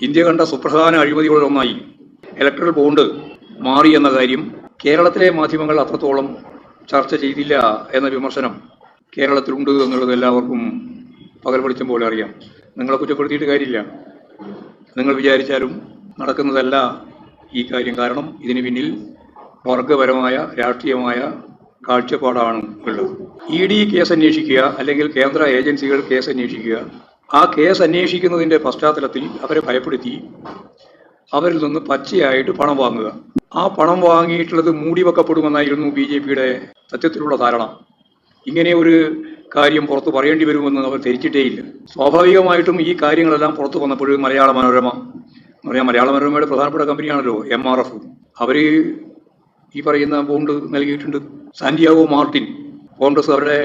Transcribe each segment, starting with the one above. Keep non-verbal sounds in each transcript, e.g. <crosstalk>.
India കണ്ട സുപ്രധാന അഴിമതികളിലൊന്നായി electoral bond മാറി എന്ന കാര്യം കേരളത്തിലെ മാധ്യമങ്ങൾ അത്രത്തോളം ചർച്ച ചെയ്തില്ല എന്ന വിമർശനം കേരളത്തിലുണ്ട് എന്നുള്ളത് എല്ലാവർക്കും പകൽ വെളിച്ചം പോലെ അറിയാം. നിങ്ങളെ കുറ്റപ്പെടുത്തിയിട്ട് കാര്യമില്ല. നിങ്ങൾ വിചാരിച്ചാലും നടക്കുന്നതല്ല ഈ കാര്യം. കാരണം ഇതിന് പിന്നിൽ വർഗപരമായ രാഷ്ട്രീയമായ കാഴ്ചപ്പാടാണ് ഉള്ളത്. ഇ ഡി കേസ് അന്വേഷിക്കുക അല്ലെങ്കിൽ കേന്ദ്ര ഏജൻസികൾ കേസ് അന്വേഷിക്കുക ആ കേസ് അന്വേഷിക്കുന്നതിന്റെ പശ്ചാത്തലത്തിൽ അവരെ ഭയപ്പെടുത്തി അവരിൽ നിന്ന് പച്ചയായിട്ട് പണം വാങ്ങുക. ആ പണം വാങ്ങിയിട്ടുള്ളത് മൂടിവെക്കപ്പെടുമെന്നായിരുന്നു ബി ജെ പിയുടെ സത്യത്തിലുള്ള ധാരണ. ഇങ്ങനെ ഒരു കാര്യം പുറത്തു പറയേണ്ടി വരുമെന്ന് അവർ ധരിച്ചിട്ടേയില്ല. സ്വാഭാവികമായിട്ടും ഈ കാര്യങ്ങളെല്ലാം പുറത്തു വന്നപ്പോൾ മലയാള മനോരമ പറഞ്ഞാൽ മലയാള മനോരമയുടെ പ്രധാനപ്പെട്ട കമ്പനിയാണല്ലോ എം ആർ എഫ്. അവർ ഈ പറയുന്ന ബോണ്ട് നൽകിയിട്ടുണ്ട്. സാന്റിയാഗോ മാർട്ടിൻ കോൺഗ്രസ് അവരുടെ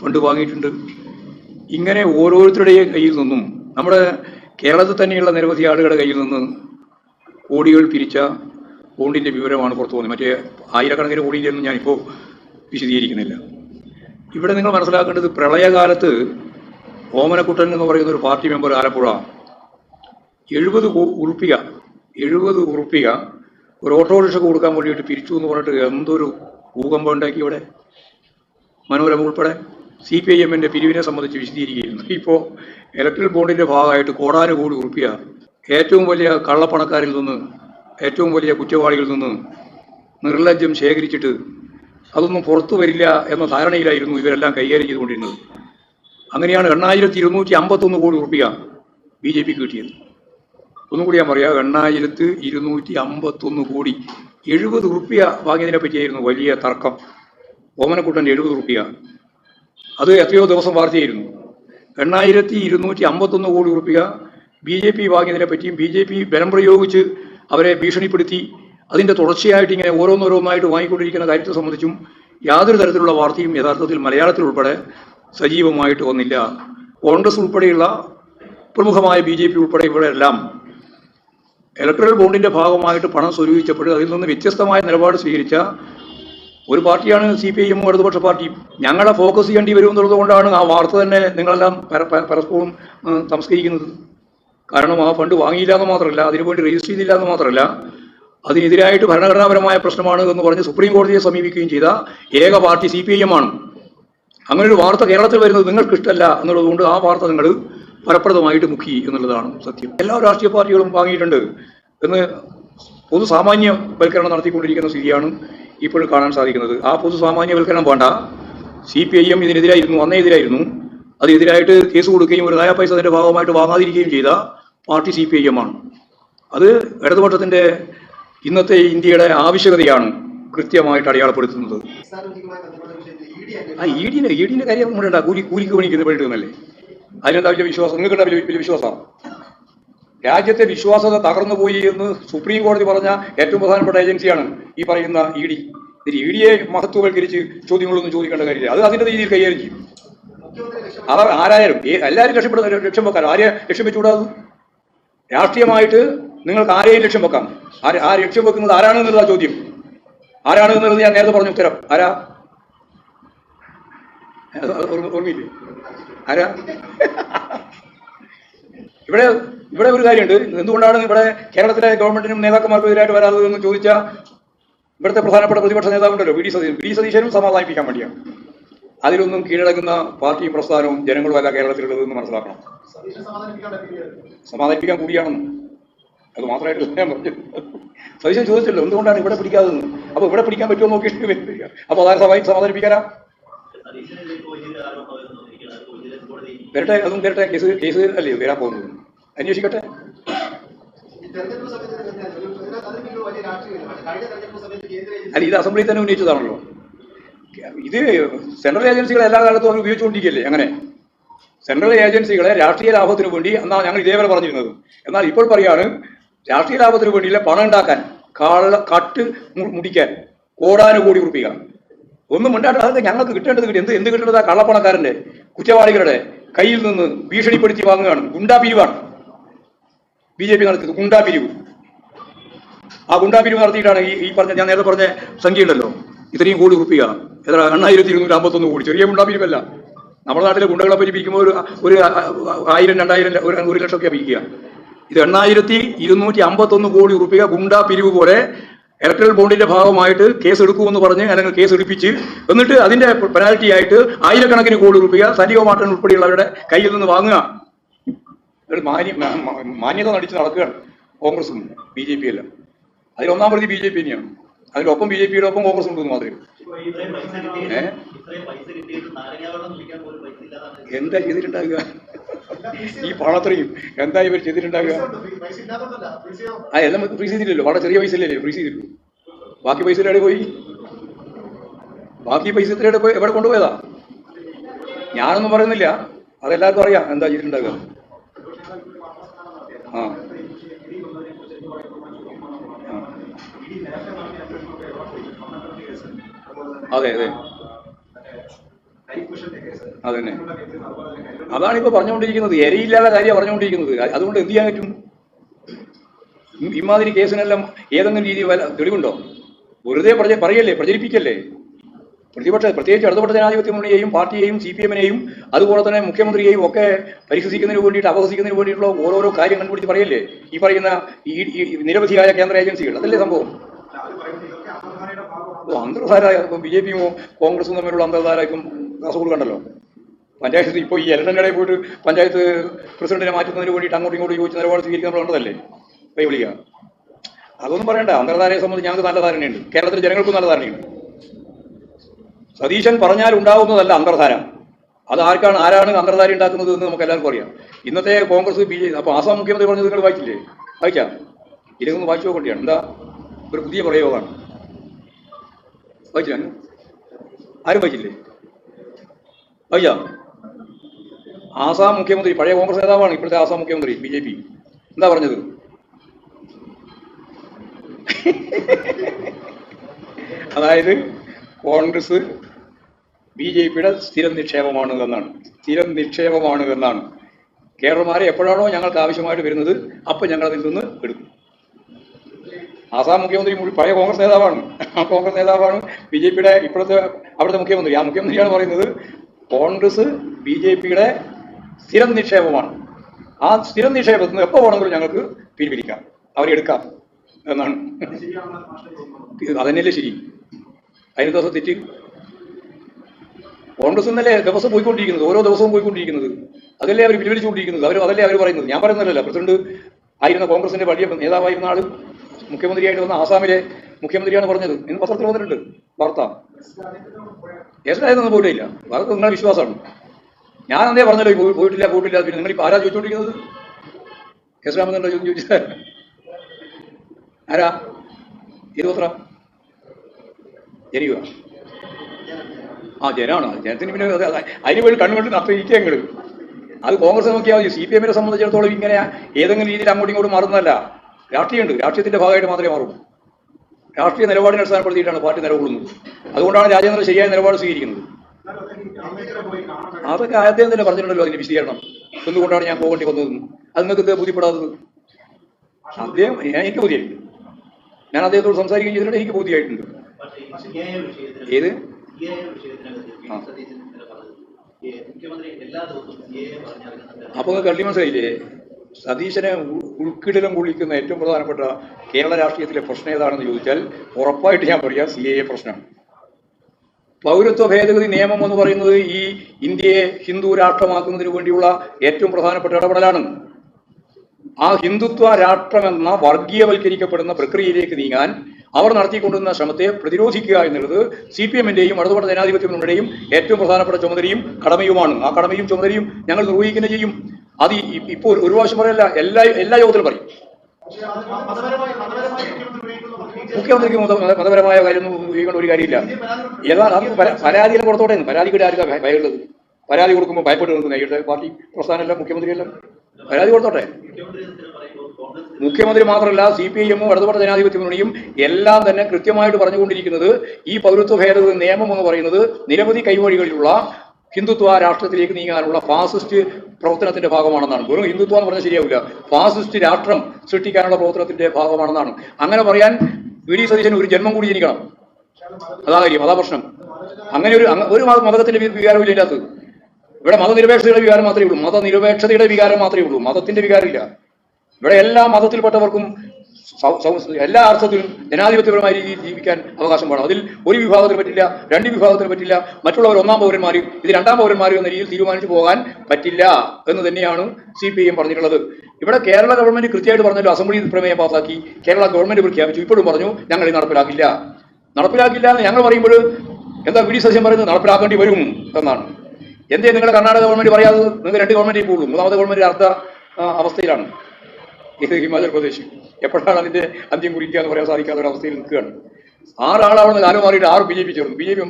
ഫണ്ട് വാങ്ങിയിട്ടുണ്ട്. ഇങ്ങനെ ഓരോരുത്തരുടെയും കയ്യിൽ നിന്നും നമ്മുടെ കേരളത്തിൽ തന്നെയുള്ള നിരവധി ആളുകളുടെ കയ്യിൽ നിന്ന് കോടികൾ പിരിച്ച ബോണ്ടിന്റെ വിവരമാണ് പുറത്തു പോകുന്നത്. മറ്റേ ആയിരക്കണക്കിന് കോടിയിലൊന്നും ഞാനിപ്പോൾ വിശദീകരിക്കുന്നില്ല. ഇവിടെ നിങ്ങൾ മനസ്സിലാക്കേണ്ടത് പ്രളയകാലത്ത് ഓമനക്കുട്ടൻ എന്ന് പറയുന്ന ഒരു പാർട്ടി മെമ്പർ ആലപ്പുഴ എഴുപത് ഉറുപ്പിക എഴുപത് ഉറുപ്പിക ഒരു ഓട്ടോറിക്ഷ കൊടുക്കാൻ വേണ്ടിയിട്ട് പിരിച്ചു എന്ന് പറഞ്ഞിട്ട് എന്തൊരു ഭൂകമ്പം ഉണ്ടാക്കി ഇവിടെ? മനോരമ ഉൾപ്പെടെ? സി പി ഐ എമ്മിന്റെ പിരിവിനെ സംബന്ധിച്ച് വിശദീകരിക്കുകയായിരുന്നു ഇപ്പോൾ ഇലക്ട്രൽ ബോണ്ടിന്റെ ഭാഗമായിട്ട് കോടാനുകോടി ഉറപ്പിയ ഏറ്റവും വലിയ കള്ളപ്പണക്കാരിൽ നിന്ന് ഏറ്റവും വലിയ കുറ്റവാളികളിൽ നിന്ന് നിർലജ്ജം ശേഖരിച്ചിട്ട് അതൊന്നും പുറത്തു വരില്ല എന്ന ധാരണയിലായിരുന്നു ഇവരെല്ലാം കൈകാര്യം ചെയ്തുകൊണ്ടിരുന്നത്. അങ്ങനെയാണ് എണ്ണായിരത്തി ഇരുന്നൂറ്റി അമ്പത്തൊന്ന് കോടി ഉറുപ്പിക ബി ജെ പിക്ക് കിട്ടിയത്. ഒന്നും കൂടി ഞാൻ പറയാം എണ്ണായിരത്തി ഇരുന്നൂറ്റി അമ്പത്തൊന്ന് കോടി എഴുപത് ഉറുപ്പിക വാങ്ങിയതിനെ പറ്റിയായിരുന്നു വലിയ തർക്കം. ഓമനക്കുട്ടന്റെ എഴുപത് ഉറുപ്പിക. അത് എത്രയോ ദിവസം വാർത്തയായിരുന്നു. എണ്ണായിരത്തി ഇരുന്നൂറ്റി അമ്പത്തൊന്ന് കോടി ഉറപ്പിക ബി ജെ പി വാങ്ങിയതിനെ പറ്റിയും ബി ജെ പി ബലം പ്രയോഗിച്ച് അവരെ ഭീഷണിപ്പെടുത്തി അതിന്റെ തുടർച്ചയായിട്ട് ഇങ്ങനെ ഓരോന്നോരോന്നായിട്ട് വാങ്ങിക്കൊണ്ടിരിക്കുന്ന കാര്യത്തെ സംബന്ധിച്ചും യാതൊരു തരത്തിലുള്ള വാർത്തയും യഥാർത്ഥത്തിൽ മലയാളത്തിൽ ഉൾപ്പെടെ സജീവമായിട്ട് വന്നില്ല. കോൺഗ്രസ് ഉൾപ്പെടെയുള്ള പ്രമുഖമായ ബി ജെ പി ഉൾപ്പെടെ ഇവിടെ എല്ലാം ഇലക്ട്രൽ ബോണ്ടിന്റെ ഭാഗമായിട്ട് പണം സ്വരൂപിച്ചപ്പോൾ അതിൽ നിന്ന് വ്യത്യസ്തമായ നിലപാട് സ്വീകരിച്ച ഒരു പാർട്ടിയാണ് സി പി ഐയും ഇടതുപക്ഷ പാർട്ടിയും. ഞങ്ങളെ ഫോക്കസ് ചെയ്യേണ്ടി വരും എന്നുള്ളത് കൊണ്ടാണ് ആ വാർത്ത തന്നെ നിങ്ങളെല്ലാം പര- പര- പരസ്പരം സംസ്കരിക്കുന്നത്. കാരണം ആ ഫണ്ട് വാങ്ങിയില്ല എന്ന് മാത്രമല്ല അതിനുവേണ്ടി രജിസ്റ്റർ ചെയ്തില്ല എന്ന് മാത്രമല്ല അതിനെതിരായിട്ട് ഭരണഘടനാപരമായ പ്രശ്നമാണ് എന്ന് പറഞ്ഞ് സുപ്രീം കോടതിയെ സമീപിക്കുകയും ചെയ്ത ഏക party C P I M ആണ്. അങ്ങനെ ഒരു വാർത്ത കേരളത്തിൽ വരുന്നത് നിങ്ങൾക്ക് ഇഷ്ടമല്ല എന്നുള്ളത് കൊണ്ട് ആ വാർത്ത നിങ്ങൾ ഫലപ്രദമായിട്ട് മുക്കി എന്നുള്ളതാണ് സത്യം. എല്ലാ രാഷ്ട്രീയ പാർട്ടികളും വാങ്ങിയിട്ടുണ്ട് എന്ന് പൊതുസാമാന്യവൽക്കരണം നടത്തിക്കൊണ്ടിരിക്കുന്ന സ്ഥിതിയാണ് ഇപ്പോഴും കാണാൻ സാധിക്കുന്നത്. ആ പൊതു സാമാന്യവൽക്കരണം വേണ്ട. സി പി ഐ എം ഇതിനെതിരായിരുന്നു അന്നേ എതിരായിരുന്നു. അതിനെതിരായിട്ട് കേസ് കൊടുക്കുകയും ഒരു നായ പൈസ അതിന്റെ ഭാഗമായിട്ട് വാങ്ങാതിരിക്കുകയും ചെയ്ത party C P I M ആണ്. അത് ഇടതുപക്ഷത്തിന്റെ ഇന്നത്തെ ഇന്ത്യയുടെ ആവശ്യകതയാണ് കൃത്യമായിട്ട് അടയാളപ്പെടുത്തുന്നത്. ആ ഇ ഇ ഡിന്റെ കാര്യം കൊണ്ടുണ്ടാ കൂലി കൂലിക്ക് പണിക്കുന്ന പണിട്ടുന്നല്ലേ അതിനെന്താ വലിയ വിശ്വാസം? നിങ്ങൾക്ക് വലിയ വിശ്വാസമാണ് രാജ്യത്തെ വിശ്വാസത തകർന്നുപോയി എന്ന് സുപ്രീം കോടതി പറഞ്ഞ ഏറ്റവും പ്രധാനപ്പെട്ട ഏജൻസിയാണ് ഈ പറയുന്ന ഇ ഡി. ഇ ഡിയെ മഹത്വവൽക്കരിച്ച് ചോദ്യങ്ങളൊന്നും ചോദിക്കേണ്ട കാര്യമില്ല. അത് അതിന്റെ രീതിയിൽ കൈകാര്യം ചെയ്യും. അവർ ആരായാലും എല്ലാവരും രക്ഷപ്പെടുന്ന ലക്ഷ്യം വെക്കാൻ. ആരെ ലക്ഷ്യം വെച്ചുകൂടാതെ രാഷ്ട്രീയമായിട്ട് നിങ്ങൾക്ക് ആരെയും ലക്ഷ്യം വെക്കാം. ആ ലക്ഷ്യം വെക്കുന്നത് ആരാണെന്നുള്ള ചോദ്യം. ആരാണ് എന്നുള്ളത് ഞാൻ നേരത്തെ പറഞ്ഞു ഉത്തരം. ആരാ? ഓർമ്മയില്ലേ? ആരാ? ഇവിടെ ഇവിടെ ഒരു കാര്യമുണ്ട്. എന്തുകൊണ്ടാണ് ഇവിടെ കേരളത്തിലെ ഗവൺമെന്റിനും നേതാക്കന്മാർക്കും എതിരായിട്ട് വരാത്തതെന്ന് ചോദിച്ചാൽ ഇവിടുത്തെ പ്രധാനപ്പെട്ട പ്രതിപക്ഷ നേതാവുണ്ടല്ലോ V D Satheesan. V D സതീശനും സമാധാനിപ്പിക്കാൻ വേണ്ടിയാണ്. അതിലൊന്നും കീഴടങ്ങുന്ന പാർട്ടിയും പ്രസ്ഥാനവും ജനങ്ങളും അല്ല കേരളത്തിലുള്ളതെന്ന് മനസ്സിലാക്കണം. സമാധാനിപ്പിക്കാൻ കൂടിയാണെന്ന്. അത് മാത്രമായിട്ട് ഞാൻ പറഞ്ഞു സതീശൻ ചോദിച്ചല്ലോ എന്തുകൊണ്ടാണ് ഇവിടെ പിടിക്കാതെന്ന് അപ്പൊ ഇവിടെ പിടിക്കാൻ പറ്റുമോ നോക്കിയിട്ട് വരിക അപ്പൊ അതാരെ സഭയിൽ സമാധാനിപ്പിക്കാനാ? വരട്ടെ അതും വരട്ടെ കേസ് കേസ് അല്ലേ വരാൻ പോകുന്നത്? അന്വേഷിക്കട്ടെ. അല്ല ഇത് അസംബ്ലി തന്നെ ഉന്നയിച്ചതാണല്ലോ. ഇത് സെൻട്രൽ ഏജൻസികളെ എല്ലാ കാലത്തും അവർ ഉപയോഗിച്ചുകൊണ്ടിരിക്കുകയല്ലേ അങ്ങനെ? സെൻട്രൽ ഏജൻസികളെ രാഷ്ട്രീയ ലാഭത്തിന് വേണ്ടി എന്നാ ഞങ്ങൾ ഇതേവരെ പറഞ്ഞിരുന്നത്. എന്നാൽ ഇപ്പോൾ പറയാണ് രാഷ്ട്രീയ ലാഭത്തിന് വേണ്ടിയില്ല പണം ഉണ്ടാക്കാൻ കാള കട്ട് മുടിക്കാൻ കോടാനുകോടി ഉറപ്പിക്കുക ഒന്നും അതൊക്കെ ഞങ്ങൾക്ക് കിട്ടേണ്ടത് കിട്ടി. എന്ത് എന്ത് കിട്ടേണ്ടത് ആ കള്ളപ്പണക്കാരന്റെ കുറ്റവാളികളുടെ കയ്യിൽ നിന്ന് ഭീഷണിപ്പെടുത്തി വാങ്ങുകയാണ്. ഗുണ്ടാ പിരിവാണ്. ബി ജെ പി നടത്തിയത് ഗുണ്ടാ പിരിവ് ആ ഗുണ്ടാപിരിവ് നടത്തിയിട്ടാണ് ഈ ഈ പറഞ്ഞ ഞാൻ നേരത്തെ പറഞ്ഞ സംഖ്യ ഉണ്ടല്ലോ ഇത്രയും കോടി ഉറപ്പിക. എത്ര? എണ്ണായിരത്തി ഇരുന്നൂറ്റി അമ്പത്തൊന്ന് കോടി. ചെറിയ ഗുണ്ടാ പിരിവല്ല നമ്മുടെ നാട്ടിലെ ഗുണ്ടകളെ പറ്റി പിരിക്കുമ്പോൾ ഒരു ഒരു ആയിരം രണ്ടായിരം ഒരു ഒരു ലക്ഷമൊക്കെ പിരിക്കുക. ഇത് എണ്ണായിരത്തി ഇരുന്നൂറ്റി അമ്പത്തൊന്ന് കോടി റുപ്യ ഗുണ്ടാ പിരിവ് പോലെ ഇലക്ട്രൽ ബോണ്ടിന്റെ ഭാഗമായിട്ട് കേസ് എടുക്കുമെന്ന് പറഞ്ഞ് അല്ലെങ്കിൽ കേസ് എടുപ്പിച്ച് എന്നിട്ട് അതിന്റെ പെനാൽറ്റി ആയിട്ട് ആയിരക്കണക്കിന് കോടി റുപ്യ സജീവ മാട്ടൻ ഉൾപ്പെടെയുള്ളവരുടെ കയ്യിൽ നിന്ന് വാങ്ങുക. ഒരു മാന്യ മാന്യത നടിച്ച് നടക്കുകയാണ് കോൺഗ്രസും ബി ജെ പി എല്ലാം. അതിൽ ഒന്നാം പ്രതി ബി ജെ പി തന്നെയാണ്. അതിലൊപ്പം ബി ജെ പിയുടെ ഒപ്പം കോൺഗ്രസ് ഉണ്ടെന്ന് മാത്രമേ എന്താ ചെയ്തിട്ടുണ്ടാകുക ഈ പണത്രയും എന്താ ഇവർ ചെയ്തിട്ടുണ്ടാകുക ആ എല്ലാം ഫ്രീസ് ചെയ്തില്ലല്ലോ വളരെ ചെറിയ പൈസ അല്ലേ? ഫ്രീസ് ചെയ്തിട്ടുള്ളൂ ബാക്കി പൈസ എവിടെ പോയി? ബാക്കി പൈസ എത്രയുടെ പോയി? എവിടെ കൊണ്ടുപോയതാ? ഞാനൊന്നും പറയുന്നില്ല. അതെല്ലാവർക്കും അറിയാം എന്താ ചെയ്തിട്ടുണ്ടാകുക. അതെ അതെ. അതന്നെ. അതാണ് ഇപ്പൊ പറഞ്ഞുകൊണ്ടിരിക്കുന്നത്. എരയില്ലാതെ കാര്യം പറഞ്ഞുകൊണ്ടിരിക്കുന്നത്. അതുകൊണ്ട് എന്ത് ചെയ്യാൻ പറ്റും? ഇമാതിരി കേസിനെല്ലാം ഏതെങ്കിലും രീതി തെളിവുണ്ടോ? വെറുതെ പറഞ്ഞ പറയല്ലേ പ്രചരിപ്പിക്കല്ലേ? പ്രതിപക്ഷ പ്രത്യേകിച്ച് ഇടതുപക്ഷ ജനാധിപത്യ മുന്നണിയെയും പാർട്ടിയെയും സി പി എമ്മിനെയും അതുപോലെ തന്നെ മുഖ്യമന്ത്രിയെയും ഒക്കെ പരിഹസിക്കുന്നതിന് വേണ്ടിയിട്ട് അപഹസിക്കുന്നതിന് വേണ്ടിയിട്ടുള്ള ഓരോരോ കാര്യം കണ്ടുപിടിച്ച് പറയല്ലേ? ഈ പറയുന്ന ഈ നിരവധിയായ കേന്ദ്ര ഏജൻസികൾ അതല്ലേ സംഭവം? അന്തർധാര ബി ജെ പിയും കോൺഗ്രസും തമ്മിലുള്ള അന്തർധാര ഇപ്പം കാസർഗോഡ് കണ്ടല്ലോ. പഞ്ചായത്ത് ഇപ്പോൾ ഈ ഇലക്ഷന്റെ പോയിട്ട് പഞ്ചായത്ത് പ്രസിഡന്റിനെ മാറ്റുന്നതിന് വേണ്ടിയിട്ട് അങ്ങോട്ടും ഇങ്ങോട്ടും ചോദിച്ച നിലപാട് സ്വീകരിക്കാൻ കണ്ടതല്ലേ? കൈ വിളിക്കുക. അതൊന്നും പറയണ്ട. അന്തർധാരയെ സംബന്ധിച്ച് ഞങ്ങൾക്ക് നല്ല ധാരണയുണ്ട്. കേരളത്തിലെ ജനങ്ങൾക്കും നല്ല ധാരണയുണ്ട്. സതീശൻ പറഞ്ഞാൽ ഉണ്ടാവുന്നതല്ല അന്തർധാര. അത് ആർക്കാണ് ആരാണ് അന്തർധാര ഉണ്ടാക്കുന്നത് എന്ന് നമുക്ക് എല്ലാവർക്കും അറിയാം. ഇന്നത്തെ കോൺഗ്രസ് ബി ജെ അപ്പോൾ ആസാം മുഖ്യമന്ത്രി പറഞ്ഞത് നിങ്ങൾ വായിച്ചില്ലേ? വായിക്കാം ഇതൊന്ന് വായിച്ചു നോക്കേണ്ടിയാണ്. എന്താ? ഒരു പുതിയ പ്രയോഗമാണ്. വായിച്ചില്ല ആരും വായിച്ചില്ലേ? വായിക്കാം ആസാം മുഖ്യമന്ത്രി പഴയ കോൺഗ്രസ് നേതാവാണ് ഇപ്പോഴത്തെ ആസാം മുഖ്യമന്ത്രി ബി ജെ പി. എന്താ പറഞ്ഞത്? <laughs> അതായത് കോൺഗ്രസ് ബി ജെ പിയുടെ സ്ഥിരം നിക്ഷേപമാണ് എന്നാണ്. സ്ഥിരം നിക്ഷേപമാണ് എന്നാണ്. കേരളമാരെ എപ്പോഴാണോ ഞങ്ങൾക്ക് ആവശ്യമായിട്ട് വരുന്നത് അപ്പം ഞങ്ങൾ അതിൽ നിന്ന് എടുക്കും. ആസാം മുഖ്യമന്ത്രി പഴയ കോൺഗ്രസ് നേതാവാണ്. ആ കോൺഗ്രസ് നേതാവാണ് ബി ജെ പിയുടെ ഇപ്പോഴത്തെ അവിടുത്തെ മുഖ്യമന്ത്രി. ആ മുഖ്യമന്ത്രിയാണ് പറയുന്നത് കോൺഗ്രസ് ബി ജെ പിയുടെ സ്ഥിരം നിക്ഷേപമാണ്. ആ സ്ഥിരം നിക്ഷേപത്തിൽ നിന്ന് എപ്പോൾ വേണമെങ്കിലും ഞങ്ങൾക്ക് പിൻവലിക്കാം അവരെടുക്കാം എന്നാണ്. അതന്നെയല്ലേ ശരി? അതിന് ദിവസം തെറ്റി. കോൺഗ്രസ് എന്നല്ലേ ദിവസം പോയിക്കൊണ്ടിരിക്കുന്നത് ഓരോ ദിവസവും പോയിക്കൊണ്ടിരിക്കുന്നത്. അതല്ലേ അവർ പിൻവലിച്ചുകൊണ്ടിരിക്കുന്നത്? അവർ അതല്ലേ അവർ പറയുന്നത്? ഞാൻ പറയുന്നതല്ല. പ്രസിഡന്റ് ആയിരുന്ന കോൺഗ്രസിന്റെ വലിയ നേതാവായിരുന്ന ആൾ മുഖ്യമന്ത്രിയായിട്ട് വന്ന ആസാമിലെ മുഖ്യമന്ത്രിയാണ് പറഞ്ഞത്. ഇന്ന് പത്രത്തിൽ വന്നിട്ടുണ്ട് വാർത്ത. കേസിലായതൊന്നും പോയിട്ടില്ല. അതൊക്കെ നിങ്ങളുടെ വിശ്വാസമാണ്. ഞാൻ അന്നേ പറഞ്ഞല്ലോ പോയിട്ടില്ല പോയിട്ടില്ല. പിന്നെ നിങ്ങൾ ആരാ ചോദിച്ചുകൊണ്ടിരിക്കുന്നത് കേസ് രാമചന്ദ്രൻ ചോദിച്ചാൽ ആരാ? ഇരുപത്ര ജനിക്കുക ആ ജനമാണ് ജനത്തിന് പിന്നെ അത് അത് അതിന് വേണ്ടി കണ്ണുകൊണ്ട് നഷ്ടയിക്കുക അത് കോൺഗ്രസ് നോക്കിയാൽ സി പി എമ്മിനെ സംബന്ധിച്ചിടത്തോളം ഇങ്ങനെ ഏതെങ്കിലും രീതിയിൽ അങ്ങോട്ടും ഇങ്ങോട്ടും മാറുന്നതല്ല. രാഷ്ട്രീയമുണ്ട്. രാഷ്ട്രീയത്തിന്റെ ഭാഗമായിട്ട് മാത്രമേ മാറൂ രാഷ്ട്രീയ നിലപാടിനെ അടിസ്ഥാനപ്പെടുത്തിയിട്ടാണ് പാർട്ടി നിലകൊള്ളുന്നത്. അതുകൊണ്ടാണ് രാജേന്ദ്രൻ ശരിയായ നിലപാട് സ്വീകരിക്കുന്നത്. അതൊക്കെ അദ്ദേഹം തന്നെ പറഞ്ഞിട്ടുണ്ടല്ലോ അതിന്റെ വിശദീകരണം. എന്തുകൊണ്ടാണ് ഞാൻ പോകേണ്ടി വന്നത്? അത് നിങ്ങൾക്ക് ബുദ്ധിപ്പെടാത്തത് അദ്ദേഹം എനിക്ക് ബോധ്യമായിട്ടുണ്ട്. ഞാൻ അദ്ദേഹത്തോട് സംസാരിക്കുകയും ചെയ്തിട്ടുണ്ട്. എനിക്ക് ബോധ്യമായിട്ടുണ്ട്. ഏത്? അപ്പൊ കള്ളി മനസ്സിലായില്ലേ? സതീശനെ ഉൾക്കിടലം കുളിക്കുന്ന കൊള്ളിക്കുന്ന ഏറ്റവും പ്രധാനപ്പെട്ട കേരള രാഷ്ട്രീയത്തിലെ പ്രശ്നം ഏതാണെന്ന് ചോദിച്ചാൽ ഉറപ്പായിട്ട് ഞാൻ പറയാം സി എ പ്രശ്നമാണ്. പൗരത്വ ഭേദഗതി നിയമം എന്ന് പറയുന്നത് ഈ ഇന്ത്യയെ ഹിന്ദു രാഷ്ട്രമാക്കുന്നതിന് വേണ്ടിയുള്ള ഏറ്റവും പ്രധാനപ്പെട്ട ഇടപെടലാണ്. ആ ഹിന്ദുത്വ രാഷ്ട്രമെന്ന വർഗീയവൽക്കരിക്കപ്പെടുന്ന പ്രക്രിയയിലേക്ക് നീങ്ങാൻ അവർ നടത്തിക്കൊണ്ടിരുന്ന ശ്രമത്തെ പ്രതിരോധിക്കുക എന്നുള്ളത് സി പി എമ്മിന്റെയും ഇടതുപക്ഷ ജനാധിപത്യ മുന്നണിയുടെയും ഏറ്റവും പ്രധാനപ്പെട്ട ചുമതലയും കടമയുമാണ്. ആ കടമയും ചുമതലയും ഞങ്ങൾ നിർവഹിക്കുന്ന ചെയ്യും. അത് ഇപ്പോൾ ഒരു പ്രാവശ്യം പറയല്ല എല്ലാ എല്ലാ യോഗത്തിലും പറയും. മുഖ്യമന്ത്രിക്ക് മത- മത- മതപരമായ കാര്യം ഒരു കാര്യമില്ല. എല്ലാ അത് പരാ- പരാതിയിൽ കൊടുത്തോട്ടെ പരാതിയുടെ ആർക്കാ ഭയമുള്ളത്? പരാതി കൊടുക്കുമ്പോൾ ഭയപ്പെട്ട് നിൽക്കുന്ന പാർട്ടി പ്രസ്ഥാനമല്ല മുഖ്യമന്ത്രിയല്ല. പരാതി കൊടുത്തോട്ടെ? മുഖ്യമന്ത്രി മാത്രമല്ല സി പി ഐ എമ്മും ഇടതുപക്ഷ ജനാധിപത്യ മുന്നണിയും എല്ലാം തന്നെ കൃത്യമായിട്ട് പറഞ്ഞുകൊണ്ടിരിക്കുന്നത് ഈ പൗരത്വ ഭേദഗതി നിയമം എന്ന് പറയുന്നത് നിരവധി കൈവഴികളിലുള്ള ഹിന്ദുത്വ രാഷ്ട്രത്തിലേക്ക് നീങ്ങാനുള്ള ഫാസിസ്റ്റ് പ്രവർത്തനത്തിന്റെ ഭാഗമാണെന്നാണ്. വെറും ഹിന്ദുത്വം എന്ന് പറഞ്ഞാൽ ശരിയാവില്ല. ഫാസിസ്റ്റ് രാഷ്ട്രം സൃഷ്ടിക്കാനുള്ള പ്രവർത്തനത്തിന്റെ ഭാഗമാണെന്നാണ്. അങ്ങനെ പറയാൻ വി ഡി സതീശൻ ഒരു ജന്മം കൂടി ജനിക്കണം. അതാ കാര്യം അതാ പ്രശ്നം. അങ്ങനെ ഒരു ഒരു മത- മതത്തിന്റെ വികാരമില്ല ഇതിന്റെ ഇവിടെ മതനിരപേക്ഷതയുടെ വികാരം മാത്രമേ ഉള്ളൂ. മതനിരപേക്ഷതയുടെ വികാരം മാത്രമേ ഉള്ളൂ. മതത്തിന്റെ വികാരമില്ല. ഇവിടെ എല്ലാ മതത്തിൽപ്പെട്ടവർക്കും എല്ലാ അർത്ഥത്തിലും ജനാധിപത്യപരമായ രീതിയിൽ ജീവിക്കാൻ അവകാശം വേണം. അതിൽ ഒരു വിഭാഗത്തിന് പറ്റില്ല രണ്ട് വിഭാഗത്തിന് പറ്റില്ല മറ്റുള്ളവർ ഒന്നാം പൗരന്മാരും ഇത് രണ്ടാം പൗരന്മാരും എന്ന രീതിയിൽ തീരുമാനിച്ചു പോകാൻ പറ്റില്ല എന്ന് തന്നെയാണ് സി പി എം പറഞ്ഞിട്ടുള്ളത്. ഇവിടെ കേരള ഗവൺമെന്റ് കൃത്യമായിട്ട് പറഞ്ഞല്ലോ അസംബ്ലി പ്രമേയം പാസാക്കി കേരള ഗവൺമെന്റ് പ്രഖ്യാപിച്ചു. ഇപ്പോഴും പറഞ്ഞു ഞങ്ങൾ ഇത് നടപ്പിലാക്കില്ല. നടപ്പിലാക്കില്ല എന്ന് ഞങ്ങൾ പറയുമ്പോൾ എന്താ വി ഡി സസ്യം പറയുന്നത്? നടപ്പിലാക്കേണ്ടി വരും എന്നാണ്. എന്തേ നിങ്ങളുടെ കർണാടക ഗവൺമെന്റ് പറയാതെ നിങ്ങൾ രണ്ട് ഗവൺമെന്റേ പോകുള്ളൂ മൂന്നാമത്തെ ഗവൺമെന്റ് അർത്ഥ അവസ്ഥയിലാണ്. ഇത് ഹിമാചൽ പ്രദേശ്. എപ്പോഴാണ് അതിന്റെ അന്ത്യം കുറിക്കുക എന്ന് പറയാൻ സാധിക്കാത്ത ഒരു അവസ്ഥയിൽ നിൽക്കുകയാണ്. ആറാളാണെന്ന് കാലം മാറിയിട്ട് ആറ് ബി ജെ പി ചേർന്നു. ബി ജെ പി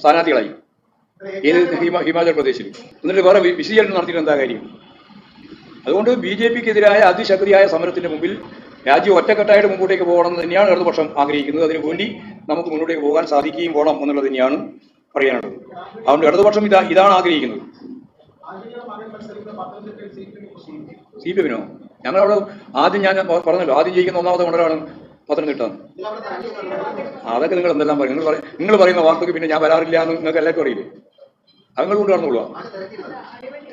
സ്ഥാനാർത്ഥികളായി. ഏത് ഹിമ ഹിമാചൽ പ്രദേശിൽ എന്നിട്ട് വേറെ വിശദീകരണം നടത്തിയിട്ട് എന്താ കാര്യം? അതുകൊണ്ട് ബി ജെ പിക്കെതിരായ അതിശക്തിയായ സമരത്തിന്റെ മുമ്പിൽ രാജ്യം ഒറ്റക്കെട്ടായിട്ട് മുമ്പോട്ടേക്ക് പോകണം എന്ന് തന്നെയാണ് ഇടതുപക്ഷം ആഗ്രഹിക്കുന്നത്. അതിനു വേണ്ടി നമുക്ക് മുന്നോട്ടേക്ക് പോകാൻ സാധിക്കുകയും പോകണം എന്നുള്ളത് തന്നെയാണ് പറയാനുള്ളത്. അതുകൊണ്ട് ഇടതുപക്ഷം ഇതാ ഇതാണ് ആഗ്രഹിക്കുന്നത്. സി പി എമ്മിനോ? ഞങ്ങളവിടെ ആദ്യം ഞാൻ പറഞ്ഞല്ലോ ആദ്യം ജയിക്കുന്ന ഒന്നാമത്തെ കൊണ്ടുവരാണ് പത്തനംതിട്ട. അതൊക്കെ നിങ്ങൾ എന്തെല്ലാം പറയും? നിങ്ങൾ പറയും നിങ്ങൾ പറയുന്ന വാർത്തക്ക് പിന്നെ ഞാൻ വരാറില്ല എന്ന് നിങ്ങൾക്ക് എല്ലാവർക്കും അറിയില്ലേ? അത് നിങ്ങൾ കൊണ്ട് നടന്നുള്ളൂ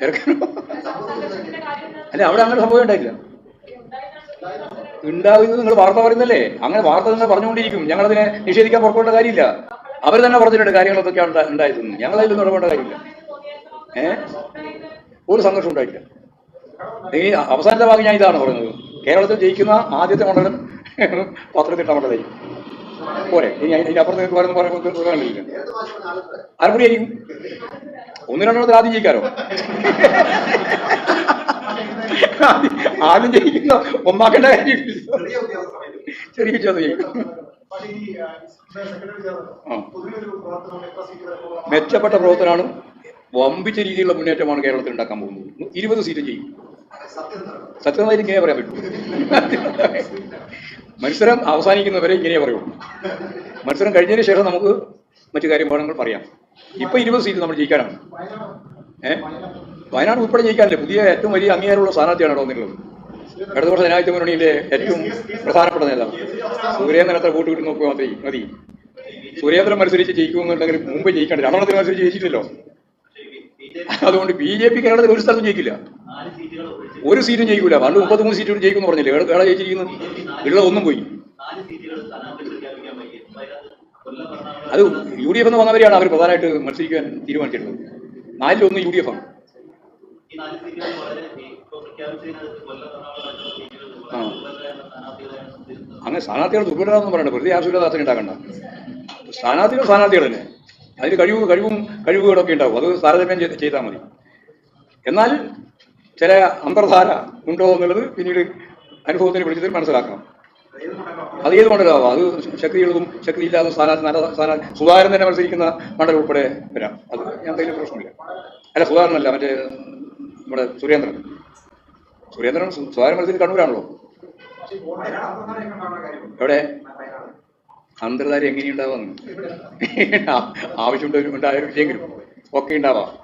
തിരക്കണോ. അല്ല അവിടെ അങ്ങനെ സംഭവം ഉണ്ടായില്ല ഉണ്ടാകുന്നത് നിങ്ങൾ വാർത്ത പറയുന്നല്ലേ? അങ്ങനെ വാർത്ത നിങ്ങൾ പറഞ്ഞുകൊണ്ടിരിക്കും. ഞങ്ങളതിനെ നിഷേധിക്കാൻ പുറപ്പെടേണ്ട കാര്യമില്ല. അവർ തന്നെ പറഞ്ഞിട്ടുണ്ട് ഉണ്ടാ- ഉണ്ടായതെന്ന്. ഞങ്ങളതിലൊന്നും ഇടപെടേണ്ട കാര്യമില്ല. ഏഹ് ഒരു സംഘർഷം ഉണ്ടായിട്ടില്ല. ഈ അവസാനത്തെ ഭാഗം ഞാൻ ഇതാണ് പറയുന്നത് കേരളത്തിൽ ജയിക്കുന്ന ആദ്യത്തെ മണ്ഡലം പത്തനംതിട്ട മണ്ഡലം പോരെ. ഇനി അതിന്റെ അപ്പുറത്ത് നിങ്ങൾക്ക് പറയുന്ന പറയാനില്ല ആലപ്പുഴ ആയിരിക്കും. ഒന്ന് രണ്ടെണ്ണത്തിൽ ആദ്യം ജയിക്കാരോ ആദ്യം- ജയിക്കുന്ന ഒന്നാക്കേണ്ട കാര്യം ചെറിയ ചെറിയ ജയിക്കും മെച്ചപ്പെട്ട പ്രവർത്തനമാണ് വമ്പിച്ച രീതിയിലുള്ള മുന്നേറ്റമാണ് കേരളത്തിൽ ഉണ്ടാക്കാൻ പോകുന്നത്. ഇരുപത് സീറ്റ് ചെയ്യും സത്യം എന്താണ് സത്യമായിട്ട് ഇങ്ങനെ പറയാൻ പറ്റും. മത്സരം അവസാനിക്കുന്നവരെ ഇങ്ങനെ പറയുള്ളൂ. മത്സരം കഴിഞ്ഞതിന് ശേഷം നമുക്ക് മറ്റു കാര്യങ്ങൾ പറയാം. ഇപ്പൊ ഇരുപത് സീറ്റ് നമ്മൾ ജയിക്കാനാണ്. ഏഹ് വയനാട് ഉൾപ്പെടെ ജയിക്കാനല്ലേ. പുതിയ ഏറ്റവും വലിയ അംഗീകാരമുള്ള സ്ഥാനാർത്ഥിയാണ് തോന്നുന്നത് വന്നിട്ടുള്ളത് ഇടതുപക്ഷ ജനാധിപത്യ മുന്നണിയിലെ ഏറ്റവും പ്രധാനപ്പെട്ട നേതാവ്. സൂര്യേന്ദ്രൻ എത്ര വോട്ട് കിട്ടി നോക്കുക മതി. മതി. സൂര്യേന്ദ്രൻ മത്സരിച്ച് ജയിക്കുമെന്നുണ്ടെങ്കിൽ മുമ്പ് ജയിക്കണ്ട രണ്ടെണ്ണത്തിന് മത്സരിച്ച് ജയിച്ചിട്ടില്ലല്ലോ അതുകൊണ്ട് ബി ജെ പി കേരളത്തിൽ ഒരു സ്ഥലത്തും ജയിക്കില്ല. ഒരു സീറ്റും ജയിക്കൂല. പണ്ട് മുപ്പത്തിമൂന്ന് സീറ്റ് ജയിക്കുമെന്ന് പറഞ്ഞില്ലേ? വേറെ ജയിച്ചിരിക്കുന്നു. ഉള്ള ഒന്നും പോയി. അത് യു ഡി എഫ് എന്ന് വന്നവരെയാണ് അവർ പ്രധാനമായിട്ട് മത്സരിക്കാൻ തീരുമാനിച്ചിട്ടുള്ളത്. നാലിലൊന്ന് യു ഡി എഫ് ആണ് അങ്ങനെ സ്ഥാനാർത്ഥികൾ ദുർബലരാണെന്ന് പറയണ്ട. വെറുതെ ആവശ്യമില്ലാത്ത അത്ര ഉണ്ടാക്കണ്ട. സ്ഥാനാർത്ഥികൾ സ്ഥാനാർത്ഥികൾ തന്നെ അതിന് കഴിവ് കഴിവും കഴിവുകളൊക്കെ ഉണ്ടാവും. അത് താരതമ്യം ചെയ്ത് ചെയ്താൽ മതി. എന്നാൽ ചില അന്തർധാര ഉണ്ടോ എന്നുള്ളത് പിന്നീട് അനുഭവത്തിന് വിളിച്ചതിൽ മനസ്സിലാക്കണം. അത് ഏത് മണ്ഡലമാവാം? അത് ശക്തിയുള്ളതും ശക്തിയില്ലാത്ത സ്ഥാനാർത്ഥി സ്ഥാനാർത്ഥി സുധാകരൻ തന്നെ മത്സരിക്കുന്ന മണ്ഡലം ഉൾപ്പെടെ വരാം. അത് എന്തെങ്കിലും പ്രശ്നമില്ല. അല്ല സുധാകരനല്ല മറ്റേ നമ്മുടെ സുരേന്ദ്രൻ. സുരേന്ദ്രൻ സുധാകരൻ മത്സരിച്ച് കണ്ണൂരാണല്ലോ. എവിടെ? അന്തർധാര എങ്ങനെയുണ്ടാവാന്ന്? ആവശ്യമുണ്ട്? ഒരു ഇല്ലെങ്കിലും ഒക്കെ ഉണ്ടാവാം.